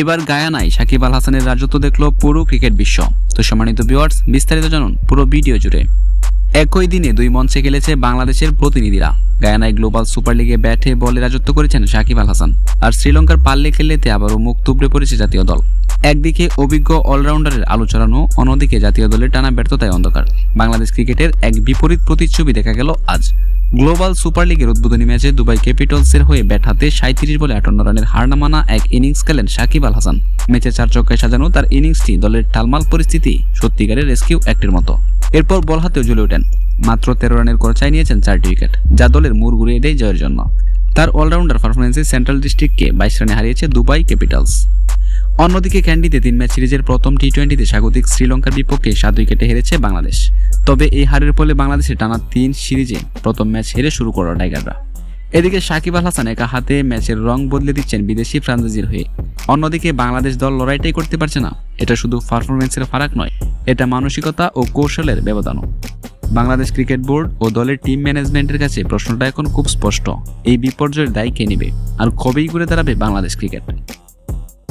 এবার গায়ানায় সাকিব আল হাসানের রাজত্ব দেখল পুরো ক্রিকেট বিশ্ব। তো সম্মানিত ভিউয়ার্স বিস্তারিত জানুন পুরো ভিডিও জুড়ে। একই দিনে দুই মঞ্চে খেলেছে বাংলাদেশের প্রতিনিধিরা। গায়ানায় গ্লোবাল সুপার লিগে ব্যাটে বলে রাজত্ব করেছেন সাকিব আল হাসান। আর শ্রীলঙ্কার পাল্লে খেললেতে আবারও মুখ তুবড়ে পড়েছে জাতীয় দল। একদিকে অভিজ্ঞ অলরাউন্ডারের আলো ছড়ানো অন্যদিকে জাতীয় দলের টানা ব্যর্থতায় অন্ধকার। বাংলাদেশ ক্রিকেটের এক বিপরীত প্রতিচ্ছবি দেখা গেল আজ। গ্লোবাল সুপার লিগের উদ্বোধনী ম্যাচে দুবাই ক্যাপিটালসের হয়ে ব্যাট হাতে সাঁত্রিশ বলে আটান্ন রানের হার নামানা এক ইনিংস খেলেন সাকিব আল হাসান। ম্যাচে চার চক্কায় সাজানো তার ইনিংসটি দলের টালমাল পরিস্থিতি সত্যিকারের রেস্কিউ অ্যাক্টের মতো। এরপর বল হাতেও জ্বলে ওঠেন। মাত্র তেরো রানের খরচায় নিয়েছেন চারটি উইকেট, যা দলের মুড় ঘুরিয়ে দেয় জয়ের জন্য। তার অলরাউন্ডার পারফরমেন্সে সেন্ট্রাল ডিস্ট্রিক্টকে বাইশ রানে হারিয়েছে দুবাই ক্যাপিটালস। অন্যদিকে ক্যান্ডিতে তিন ম্যাচ সিরিজের প্রথম টি টোয়েন্টিতে স্বাগতিক শ্রীলঙ্কার বিপক্ষে সাত উইকেটে হেরেছে বাংলাদেশ। তবে এই হারের ফলে বাংলাদেশে টানা তিন সিরিজে প্রথম ম্যাচ হেরে শুরু করল টাইগাররা। এদিকে সাকিব আল হাসান একা হাতে ম্যাচের রং বদলে দিচ্ছেন বিদেশি ফ্রাঞ্চাইজির হয়ে। অন্যদিকে বাংলাদেশ দল লড়াইটাই করতে পারছে না। এটা শুধু পারফরমেন্সের ফারাক নয়, এটা মানসিকতা ও কৌশলের ব্যবধানও। বাংলাদেশ ক্রিকেট বোর্ড ও দলের টিম ম্যানেজমেন্টের কাছে প্রশ্নটা এখন খুব স্পষ্ট। এই বিপর্যয়ের দায় কে নেবে? আর কবেই ঘুরে দাঁড়াবে বাংলাদেশ ক্রিকেট?